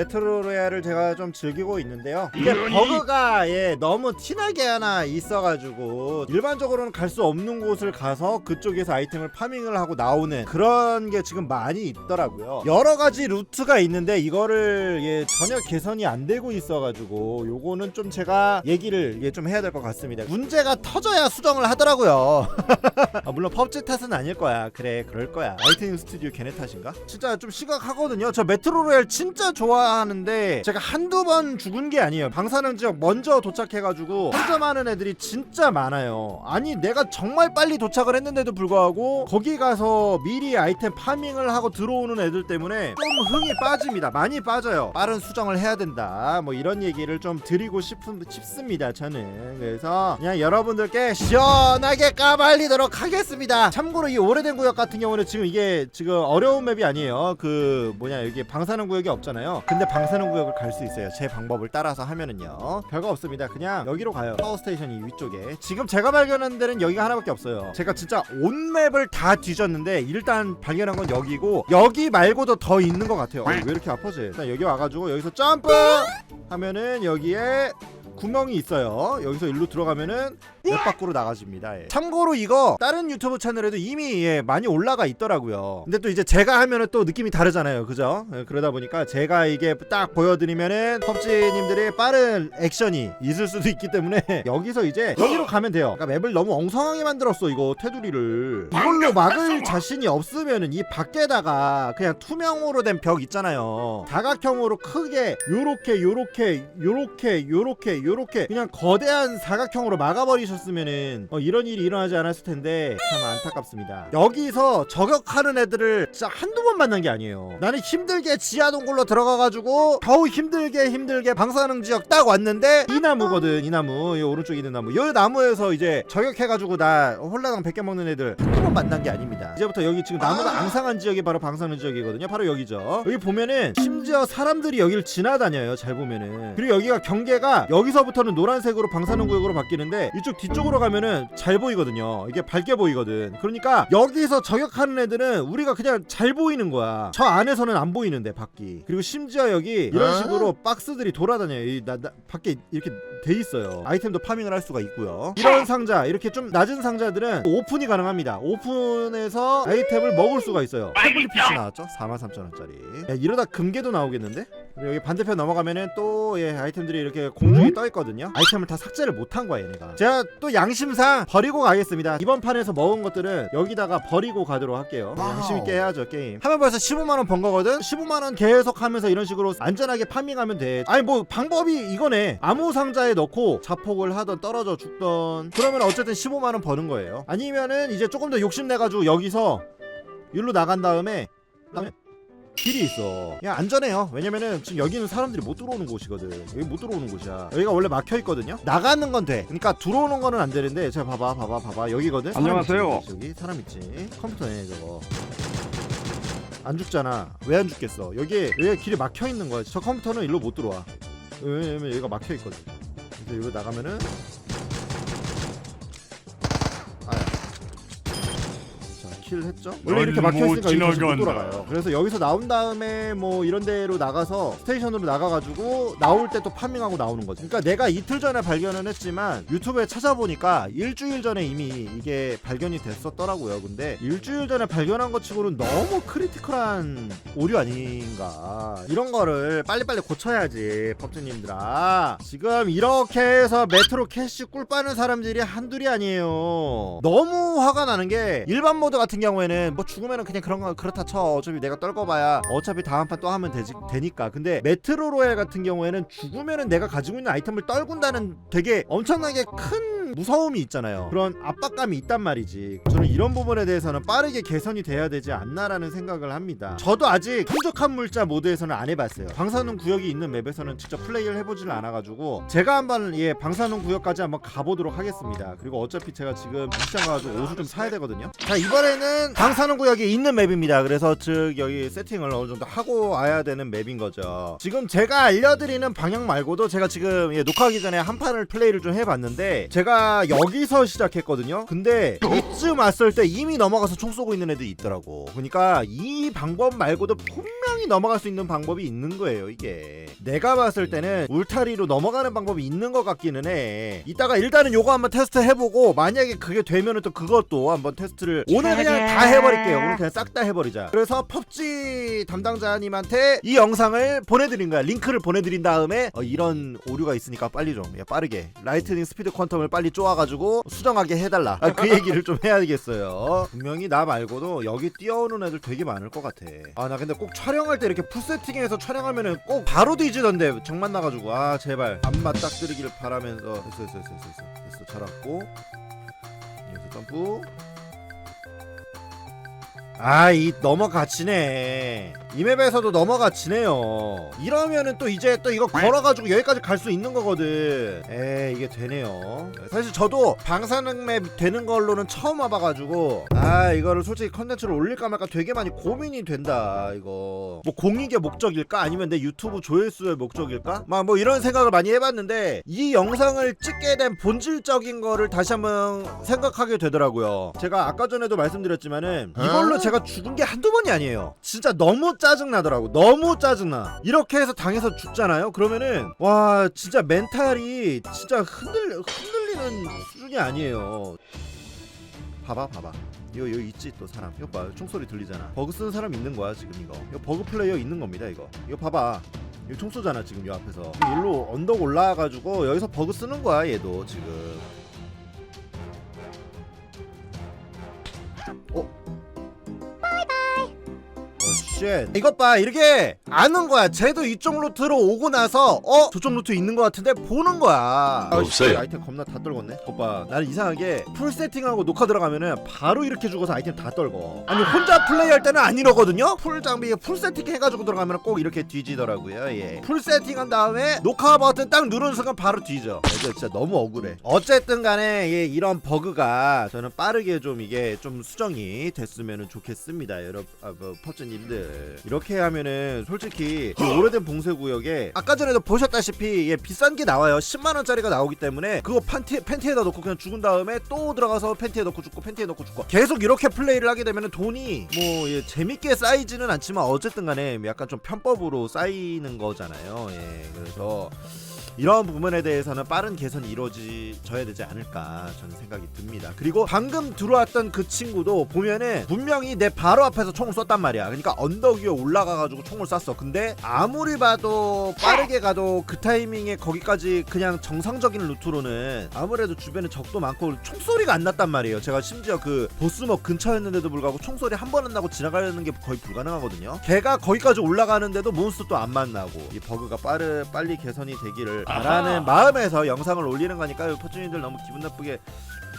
메트로 로얄을 제가 좀 즐기고 있는데요. 이게 버그가 예, 너무 티나게 하나 있어가지고 일반적으로는 갈 수 없는 곳을 가서 그쪽에서 아이템을 파밍을 하고 나오는 그런 게 지금 많이 있더라고요. 여러 가지 루트가 있는데 이거를 예, 전혀 개선이 안 되고 있어가지고 요거는 좀 제가 얘기를 예, 좀 해야 될 것 같습니다. 문제가 터져야 수정을 하더라고요. 아, 물론 펍지 탓은 아닐 거야. 그래, 그럴 거야. 아이템 스튜디오 걔네 탓인가? 진짜 좀 심각하거든요. 저 메트로 로얄 진짜 좋아 하는데 제가 한두 번 죽은 게 아니에요. 방사능 지역 먼저 도착해가지고 혼자많은 애들이 진짜 많아요. 아니, 내가 정말 빨리 도착을 했는데도 불구하고 거기 가서 미리 아이템 파밍을 하고 들어오는 애들 때문에 좀 흥이 빠집니다. 많이 빠져요. 빠른 수정을 해야 된다. 뭐 이런 얘기를 좀 드리고 싶은, 싶습니다. 저는. 그래서 그냥 여러분들께 시원하게 까발리도록 하겠습니다. 참고로 이 오래된 구역 같은 경우는 지금 이게 지금 어려운 맵이 아니에요. 그 뭐냐 여기 방사능 구역이 없잖아요. 근데 방사능 구역을 갈 수 있어요. 제 방법을 따라서 하면은요. 별거 없습니다. 그냥 여기로 가요. 파워 스테이션이 위쪽에. 지금 제가 발견한 데는 여기가 하나밖에 없어요. 제가 진짜 온 맵을 다 뒤졌는데 일단 발견한 건 여기고 여기 말고도 더 있는 것 같아요. 어, 왜 이렇게 아파지? 일단 여기 와가지고 여기서 점프 하면은 여기에 구멍이 있어요. 여기서 일로 들어가면은 맵 밖으로 나가집니다. 예. 참고로 이거 다른 유튜브 채널에도 이미 예, 많이 올라가 있더라고요. 근데 또 이제 제가 하면은 또 느낌이 다르잖아요. 그죠? 예, 그러다 보니까 제가 이게 딱 보여드리면은 펍지님들의 빠른 액션이 있을 수도 있기 때문에 여기서 이제 여기로 가면 돼요. 그러니까 맵을 너무 엉성하게 만들었어 이거 테두리를. 이걸로 막을 자신이 없으면은 이 밖에다가 그냥 투명으로 된 벽 있잖아요. 다각형으로 크게 요렇게 요렇게 요렇게 요렇게 요렇게 그냥 거대한 사각형으로 막아버리 셨으면은 어, 이런 일이 일어나지 않았을 텐데 참 안타깝습니다. 여기서 저격하는 애들을 진짜 한두 번 만난 게 아니에요. 나는 힘들게 지하 동굴로 들어가가지고 겨우 힘들게 힘들게 방사능 지역 딱 왔는데 이 나무거든 이 나무 이 오른쪽에 있는 나무 이 나무에서 이제 저격해가지고 나 홀라당 100개 먹는 애들 한두 번 만난 게 아닙니다. 이제부터 여기 지금 나무가 앙상한 지역이 바로 방사능 지역이거든요. 바로 여기죠. 여기 보면은 심지어 사람들이 여기를 지나다녀요. 잘 보면은 그리고 여기가 경계가 여기서부터는 노란색으로 방사능 구역으로 바뀌는데 이쪽 뒤쪽으로 가면은 잘 보이거든요. 이게 밝게 보이거든. 그러니까 여기서 저격하는 애들은 우리가 그냥 잘 보이는 거야. 저 안에서는 안 보이는데 밖이. 그리고 심지어 여기 이런 식으로 박스들이 돌아다녀요. 이 나, 나, 밖에 이렇게 돼 있어요. 아이템도 파밍을 할 수가 있고요. 이런 상자, 이렇게 좀 낮은 상자들은 오픈이 가능합니다. 오픈해서 아이템을 먹을 수가 있어요. 태블릿 PC 나왔죠? 43,000원짜리. 야, 이러다 금괴도 나오겠는데? 그리고 여기 반대편 넘어가면은 또 예, 아이템들이 이렇게 공중에 떠 있거든요. 아이템을 다 삭제를 못한 거야, 얘네가. 제가 또 양심상 버리고 가겠습니다. 이번 판에서 먹은 것들은 여기다가 버리고 가도록 할게요. 양심 있게 해야죠, 게임. 하면 벌써 15만 원 번 거거든. 15만 원 계속 하면서 이런 식으로 안전하게 파밍하면 돼. 아니 뭐 방법이 이거네. 아무 상자에 넣고 자폭을 하던 떨어져 죽던 그러면 어쨌든 15만 원 버는 거예요. 아니면은 이제 조금 더 욕심 내 가지고 여기서 일로 나간 다음에 그다음에 길이 있어. 그냥 안전해요. 왜냐면은 지금 여기는 사람들이 못 들어오는 곳이거든. 여기 못 들어오는 곳이야. 여기가 원래 막혀 있거든요. 나가는 건 돼. 그러니까 들어오는 거는 안 되는데 제가 봐봐, 봐봐, 봐봐. 여기거든. 사람 안녕하세요. 있지, 여기 사람 있지. 컴퓨터네 저거. 안 죽잖아. 왜 안 죽겠어? 여기 여기 길이 막혀 있는 거야. 저 컴퓨터는 일로 못 들어와. 왜냐면 여기가 막혀 있거든. 그래서 여기 나가면은 킬 했죠? 원래 이렇게 막혀 있으니까 다시 못 돌아가요. 그래서 여기서 나온 다음에 뭐 이런 데로 나가서 스테이션으로 나가가지고 나올 때 또 파밍하고 나오는 거지. 그러니까 내가 이틀 전에 발견은 했지만 유튜브에 찾아보니까 일주일 전에 이미 이게 발견이 됐었더라고요. 근데 일주일 전에 발견한 것 치고는 너무 크리티컬한 오류 아닌가. 이런 거를 빨리빨리 고쳐야지, 법주님들아. 지금 이렇게 해서 메트로 캐시 꿀 빠는 사람들이 한둘이 아니에요. 너무 화가 나는 게 일반 모드 같은 경우에는 뭐 죽으면은 그냥 그런 거 그렇다 쳐. 어차피 내가 떨궈봐야 어차피 다음 판 또 하면 되지, 되니까. 근데 메트로 로얄 같은 경우에는 죽으면은 내가 가지고 있는 아이템을 떨군다는 되게 엄청나게 큰 무서움이 있잖아요. 그런 압박감이 있단 말이지. 저는 이런 부분에 대해서는 빠르게 개선이 돼야 되지 않나라는 생각을 합니다. 저도 아직 끈적한 물자 모드에서는 안 해봤어요. 방사능 구역이 있는 맵에서는 직접 플레이를 해보질 않아가지고 제가 한번 예 방사능 구역까지 한번 가보도록 하겠습니다. 그리고 어차피 제가 지금 미션 가가지고 옷을 좀 사야 되거든요. 자 이번에는 방사능 구역이 있는 맵입니다. 그래서 즉 여기 세팅을 어느 정도 하고 와야 되는 맵인 거죠. 지금 제가 알려드리는 방향 말고도 제가 지금 예, 녹화하기 전에 한 판을 플레이를 좀 해봤는데 제가 여기서 시작했거든요. 근데 이쯤 왔을 때 이미 넘어가서 총 쏘고 있는 애들이 있더라고. 그러니까 이 방법 말고도 분명히 넘어갈 수 있는 방법이 있는 거예요. 이게 내가 봤을 때는 울타리로 넘어가는 방법이 있는 것 같기는 해. 이따가 일단은 요거 한번 테스트 해보고 만약에 그게 되면은 또 그것도 한번 테스트를 오늘 그냥 다 해버릴게요. 오늘 그냥 싹 다 해버리자. 그래서 펍지 담당자님한테 이 영상을 보내드린 거야. 링크를 보내드린 다음에 어, 이런 오류가 있으니까 빨리 좀 야, 빠르게 라이트닝 스피드 퀀텀을 빨리 쪼아가지고 수정하게 해달라. 아, 그 얘기를 좀 해야겠어요. 분명히 나 말고도 여기 뛰어오는 애들 되게 많을 것 같아. 아 나 근데 꼭 촬영할 때 이렇게 풀 세팅해서 촬영하면은 꼭 바로 뒤지던데 정 만 나가지고 아 제발 안마 딱 들이기를 바라면서 됐어 됐어 됐어 됐어 됐어 잘 왔고 여기서 점프 아, 이 넘어가치네. 이 맵에서도 넘어가치네요. 이러면은 또 이제 또 이거 걸어가지고 여기까지 갈 수 있는 거거든. 에, 이게 되네요. 사실 저도 방사능 맵 되는 걸로는 처음 와봐가지고, 아, 이거를 솔직히 컨텐츠를 올릴까 말까 되게 많이 고민이 된다, 이거. 뭐 공익의 목적일까? 아니면 내 유튜브 조회수의 목적일까? 막 뭐 이런 생각을 많이 해봤는데, 이 영상을 찍게 된 본질적인 거를 다시 한번 생각하게 되더라고요. 제가 아까 전에도 말씀드렸지만은, 이걸로 제가 죽은 게 한두 번이 아니에요. 진짜 너무 짜증나더라고. 너무 짜증나. 이렇게 해서 당해서 죽잖아요. 그러면은 와 진짜 멘탈이 진짜 흔들 흔들리는 수준이 아니에요. 봐봐 봐봐. 이거 여기 있지 또 사람. 이거 봐 총소리 들리잖아. 버그 쓰는 사람 있는 거야 지금 이거. 이거 버그 플레이어 있는 겁니다 이거. 이거 봐봐. 이거 총 쏘잖아 지금 이 앞에서. 일로 언덕 올라와가지고 여기서 버그 쓰는 거야 얘도 지금. 어? 쉣. 이것 봐 이렇게 아는 거야. 쟤도 이쪽 루트로 오고 나서 어 저쪽 루트 있는 거 같은데 보는 거야. 없어요. 아이템 겁나 다 떨궜네. 오빠 나는 이상하게 풀 세팅하고 녹화 들어가면은 바로 이렇게 죽어서 아이템 다 떨궈. 아니 혼자 플레이할 때는 안 이러거든요? 풀 장비 풀 세팅 해가지고 들어가면 꼭 이렇게 뒤지더라고요. 예 풀 세팅한 다음에 녹화 버튼 딱 누르는 순간 바로 뒤져. 이게 진짜 너무 억울해. 어쨌든 간에 예, 이런 버그가 저는 빠르게 좀 이게 좀 수정이 됐으면 좋겠습니다 여러분 아, 뭐, 퍼즈님들 이렇게 하면은 솔직히 이 오래된 봉쇄 구역에 아까 전에도 보셨다시피 예, 비싼 게 나와요. 10만 원짜리가 나오기 때문에 그거 팬티, 팬티에다 넣고 그냥 죽은 다음에 또 들어가서 팬티에 넣고 죽고 팬티에 넣고 죽고. 계속 이렇게 플레이를 하게 되면은 돈이 뭐 예, 재밌게 쌓이지는 않지만 어쨌든 간에 약간 좀 편법으로 쌓이는 거잖아요. 예 그래서 이런 부분에 대해서는 빠른 개선이 이루어져야 되지 않을까 저는 생각이 듭니다. 그리고 방금 들어왔던 그 친구도 보면은 분명히 내 바로 앞에서 총을 쐈단 말이야. 그러니까 언덕 위에 올라가가지고 총을 쐈어. 근데 아무리 봐도 빠르게 가도 그 타이밍에 거기까지 그냥 정상적인 루트로는 아무래도 주변에 적도 많고 총소리가 안 났단 말이에요. 제가 심지어 그 보스먹 근처였는데도 불구하고 총소리 한 번 안 나고 지나가는 게 거의 불가능하거든요. 걔가 거기까지 올라가는데도 몬스터 또 안 만나고 이 버그가 빠르 빨리 개선이 되기를 바라는 마음에서 영상을 올리는 거니까요. 포춘이들 너무 기분 나쁘게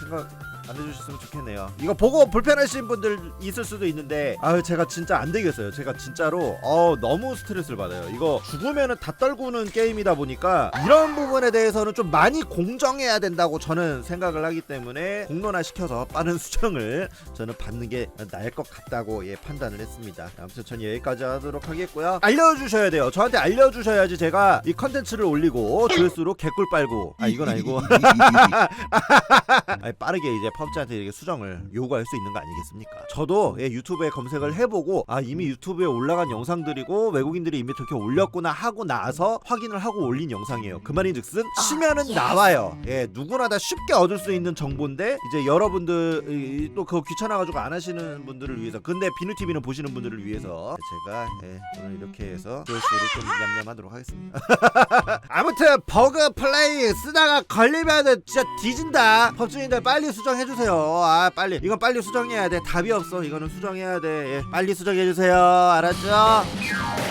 생각 안 해주셨으면 좋겠네요. 이거 보고 불편하신 분들 있을 수도 있는데 아유 제가 진짜 안 되겠어요. 제가 진짜로 어 너무 스트레스를 받아요. 이거 죽으면은 다 떨구는 게임이다 보니까 이런 부분에 대해서는 좀 많이 공정해야 된다고 저는 생각을 하기 때문에 공론화 시켜서 빠른 수정을 저는 받는 게 나을 것 같다고 예 판단을 했습니다. 아무튼 전 여기까지 하도록 하겠고요. 알려주셔야 돼요. 저한테 알려주셔야지 제가 이 컨텐츠를 올리고 조회수로 개꿀 빨고 아 이건 아니고 아니, 빠르게 이제 펍지한테 이렇게 수정을 요구할 수 있는 거 아니겠습니까? 저도 예, 유튜브에 검색을 해보고 아 이미 유튜브에 올라간 영상들이고 외국인들이 이미 저렇게 올렸구나 하고 나서 확인을 하고 올린 영상이에요. 그 말인즉슨 치면은 나와요. 예 누구나 다 쉽게 얻을 수 있는 정보인데 이제 여러분들 또 그거 귀찮아가지고 안 하시는 분들을 위해서 근데 비누 TV는 보시는 분들을 위해서 제가 예, 오늘 이렇게 해서 조회수를 좀 냠냠하도록 하겠습니다. 아무튼 버그 플레이 쓰다가 걸리면은 진짜 뒤진다. 법준이들 빨리 수정해 주세요. 아 빨리 이건 빨리 수정해야 돼. 답이 없어. 이거는 수정해야 돼. 예, 빨리 수정해 주세요. 알았죠?